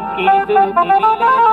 সব কিছু মিলে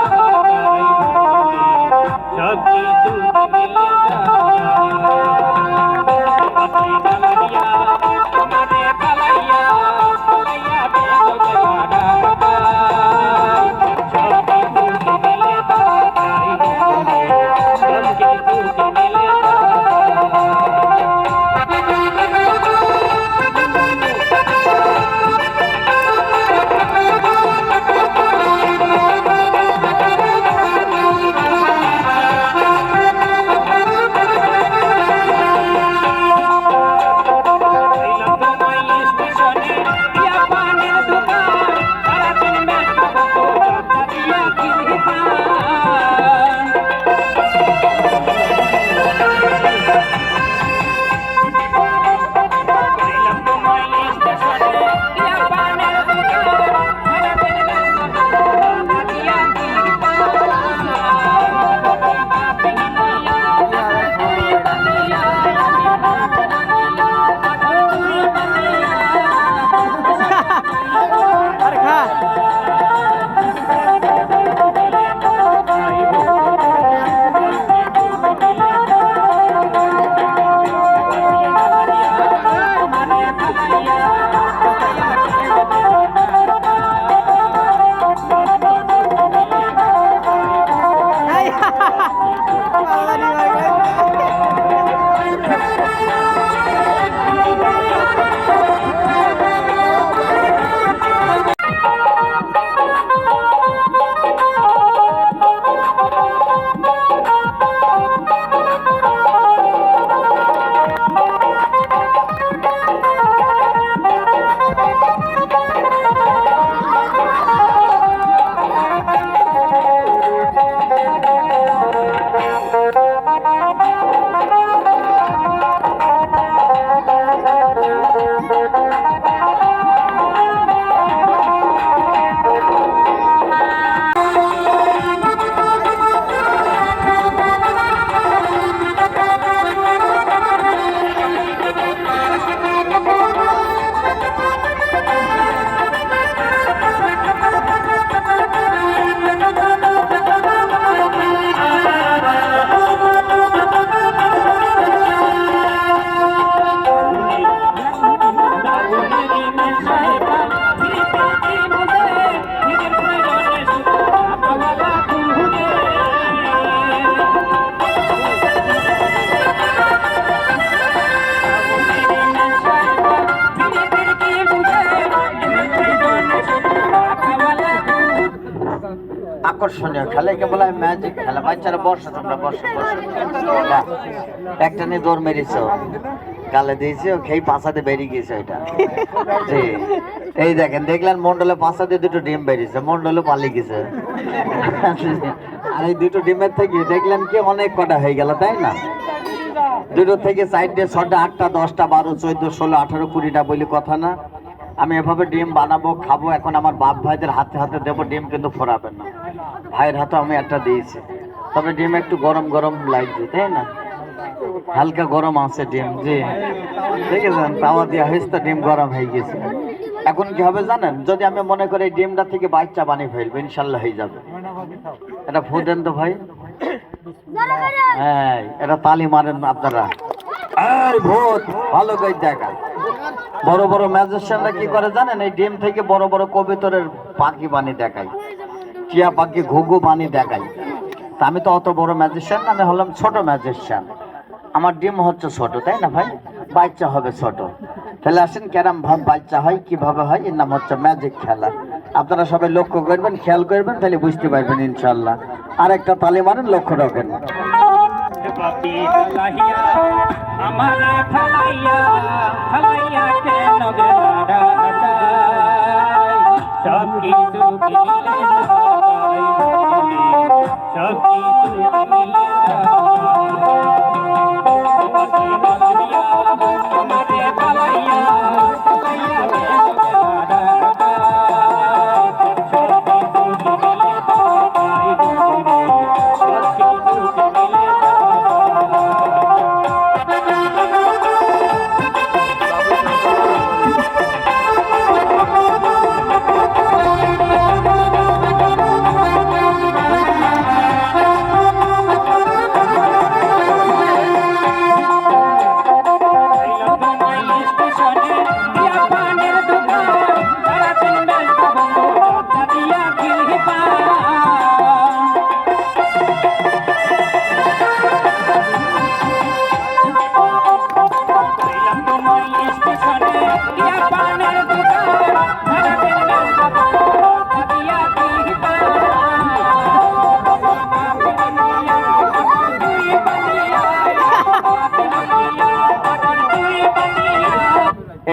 আকর্ষণীয় খেলা একে বলা হয় ম্যাজিক খেলা। বাচ্চারা বসো তোমরা বসো বসো একটা নিয়ে দৌড় মেরেছ গালে দিয়েছে খেয়ে পাশাতে বেরিয়ে গেছে ওইটা জি। এই দেখেন দেখলেন মন্ডলে পাশাতে দুটো ডিম বেরিয়েছে মন্ডলে পালিয়ে গেছে। আর এই দুটো ডিমের থেকে দেখলেন কি অনেক কটা হয়ে গেল তাই না? দুটো থেকে চারটে ছটা আটটা দশটা বারো চোদ্দ ষোলো আঠারো কুড়িটা বলি কথা না। আমি এভাবে ডিম বানাবো খাব এখন আমার বাপ ভাইদের হাতে হাতে দেবো ডিম কিন্তু ফোরাবে না। ভাইয়ের হাতে আমি একটা দিয়েছি। তবে ডিম একটু গরম গরম লাগছে তাই না? হালকা গরম আছে ডিম জি। দেখেছেন তাওয়া দেওয়া হয়েছে তো ডিম গরম হয়ে গেছে। এখন কি হবে জানেন? যদি আমি মনে করি এই ডিমটা থেকে বাচ্চা বানিয়ে ফেলব ইনশাল্লাহ হয়ে যাবে। এটা ফু দেন তো ভাই। হ্যাঁ এটা তালি মারেন আপনারা। ভূত ভালো করে দেখা বড় বড় ম্যাজিস্ট্রেটরা কি করে জানেন? এই ডিম থেকে বড় বড় কবিতরের পাখি বানিয়ে দেখায়। টিয়া পাখি ঘুঘু বানিয়ে দেখায়। তা আমি তো অত বড় ম্যাজিস্ট্রেট আমি হলাম ছোট ম্যাজিস্ট্রেট আমার ডিম হচ্ছে ছোট, তাই না ভাই? বাচ্চা হবে ছোট। তাহলে আসেন ক্যারাম ভাব বাচ্চা হয়, কীভাবে হয়? এর নাম হচ্ছে ম্যাজিক খেলা। আপনারা সবাই লক্ষ্য করবেন, খেয়াল করবেন, তাহলে বুঝতে পারবেন ইনশাল্লাহ আর একটা তালে মারেন, লক্ষ্য রাখেন পাপি লাহিয়া আমার খালাইয়া খালাইয়া কেন গেলাড়া সব কিছু সব কিছু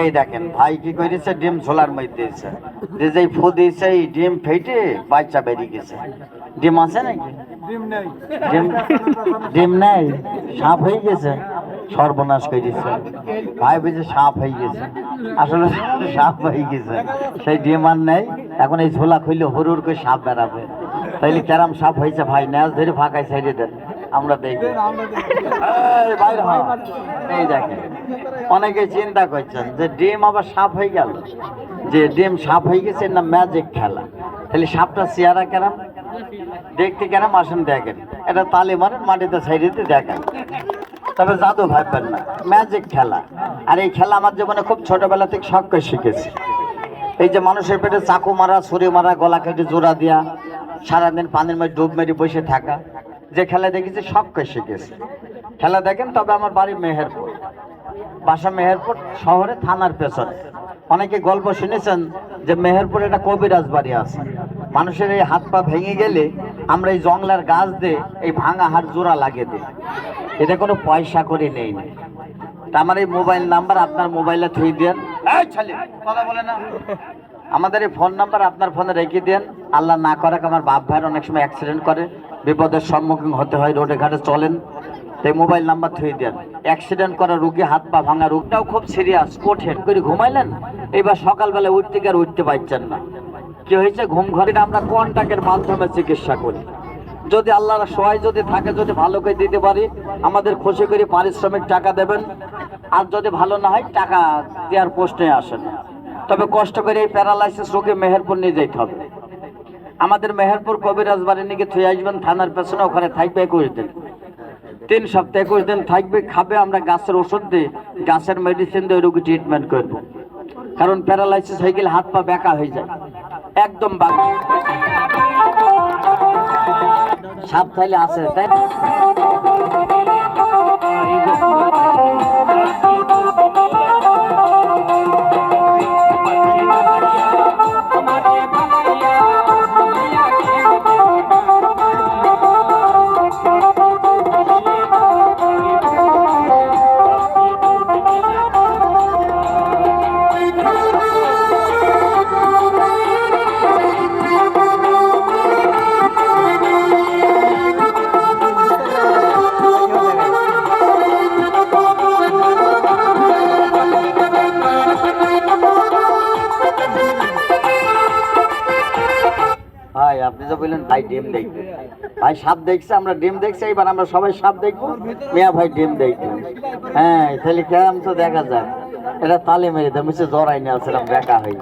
এই দেখেন ভাই কি করেছে ডিম ঝোলার মধ্যে দিয়েছে। যে যেই ফু দিয়েছে এই ডিম ফেটে বাচ্চা বেরিয়ে গেছে। ডিম আছে নাকি? ডিম ডিম নেই? সাপ হয়ে গেছে? সর্বনাশ করে দিচ্ছে ভাই বুঝে সাপ হয়ে গেছে। আসলে সাপ হয়ে গেছে। সেই ডিম আর নেই। এখন এই ঝোলা খুললে হরুর করে সাপ বেড়াবে। তাইলে ক্যারাম সাপ হয়েছে ভাই? ন্যাস ধরে ফাঁকায় সাইডে দেন। আমরা দেখি এই বাইরে এই দেখেন। অনেকে চিন্তা করছেন যে ডিম আবার সাপ হয়ে গেল? যে ডিম সাপ হয়ে গেছে না ম্যাজিক খেলা। তাহলে সাপটা চেয়ারা কেরাম দেখতে কেরাম আসেন দেখেন। এটা তালে মারেন মাটিতে সাইডেতে দেখেন। তবে জাদু ভাববেন না ম্যাজিক খেলা। আর এই খেলা আমার জীবনে খুব ছোটবেলা থেকে শখ করে শিখেছি। এই যে মানুষের পেটে চাকু মারা ছুরি মারা গলা কেটে জোড়া দেওয়া সারাদিন পানির মধ্যে ডুব মেরে বসে থাকা। যে খেলা দেখেছি শখ করে শিখেছি। খেলা দেখেন, তবে আমার বাড়ি মেহেরপুর। বাসা মেহেরপুর, শহরে, থানার পেছনে। অনেকে গল্প শুনেছেন যে মেহেরপুরে একটা কবিরাজ বাড়ি আছে। মানুষের এই হাত পা ভেঙে গেলে আমরা এই জংলার গাছ দিয়ে এই ভাঙা হাড় জোড়া লাগিয়ে দিই। এটা কোনো পয়সা করে নেই। আমার এই মোবাইল নাম্বার, আপনার মোবাইলে থুই দেন। কথা বলে না। আমাদের এই ফোন নাম্বার আপনার ফোনে রেখে দেন। আল্লাহ না করে আমার বাপ ভাইয়ের অনেক সময় অ্যাক্সিডেন্ট করে, বিপদের সম্মুখীন হতে হয়, রোডে ঘাটে চলেন। তাই মোবাইল নাম্বার থুই দেন। অ্যাক্সিডেন্ট করা রুগী, হাত পা ভাঙা রোগটাও খুব সিরিয়াস কঠিন। করে ঘুমাইলেন? এবার সকালবেলা উঠতে আর উঠতে পারছেন না। কি হয়েছে? ঘুম ঘরে আমরা কন্টাক্টের মাধ্যমে চিকিৎসা করি। যদি আল্লাহর সহায় যদি থাকে, যদি ভালো করে দিতে পারি, আমাদের খুশি করে পারিশ্রমিক টাকা দেবেন। আর যদি ভালো না হয়, টাকা দেওয়ার প্রশ্নে আসে না। তবে কষ্ট করে এই প্যারালাইসিস রোগে মেহেরপুর নিয়ে যেতে হবে। আমাদের মেহেরপুর কবিরাজ বাড়ি নিয়ে থুয়ে আসবেন, থানার পেছনে ওখানে থাকবে একুশ দিন। তিন সপ্তাহ একুশ দিন থাকবে, খাবে, আমরা গাছের ওষুধ দিয়ে গাছের মেডিসিন দিয়ে রোগী ট্রিটমেন্ট করব। কারণ প্যারালাইসিস হয়ে গেলে হাত পা বেঁকা হয়ে যায়। একদম বাকি। সাপ থাইলে আছে, তাই না? ভাই, আপনি তো বললেন, ভাই, ডিম দেখবে। ভাই, সাপ দেখছে, আমরা ডিম দেখছি, এবার আমরা সবাই সাপ দেখব। মিয়া ভাই, ডিম দেখব। হ্যাঁ তাহলে কেমন তো দেখা যায় এটা তালে মেরে দেয় মিশে জড়াই নিয়ে আসছিলাম দেখা হয়ে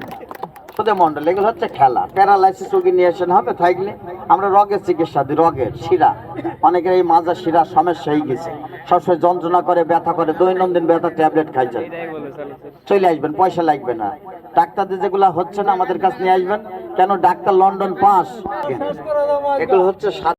মন্ডল এগুলো হচ্ছে খেলা। প্যারালাইসিস রোগী নিয়ে আসেন, হবে থাকলে আমরা রগের চিকিৎসা দিই, রগের শিরা। অনেকের এই মাজার শিরা সমস্যা হয়ে গেছে। সবসময় যন্ত্রণা করে, ব্যথা করে, দৈনন্দিন ব্যথা ট্যাবলেট খাইছেন চলে আসবেন, পয়সা লাগবে না। ডাক্তারদের যেগুলো হচ্ছে না, আমাদের কাছে নিয়ে আসবেন। কেন ডাক্তার লন্ডন পাস? এগুলো হচ্ছে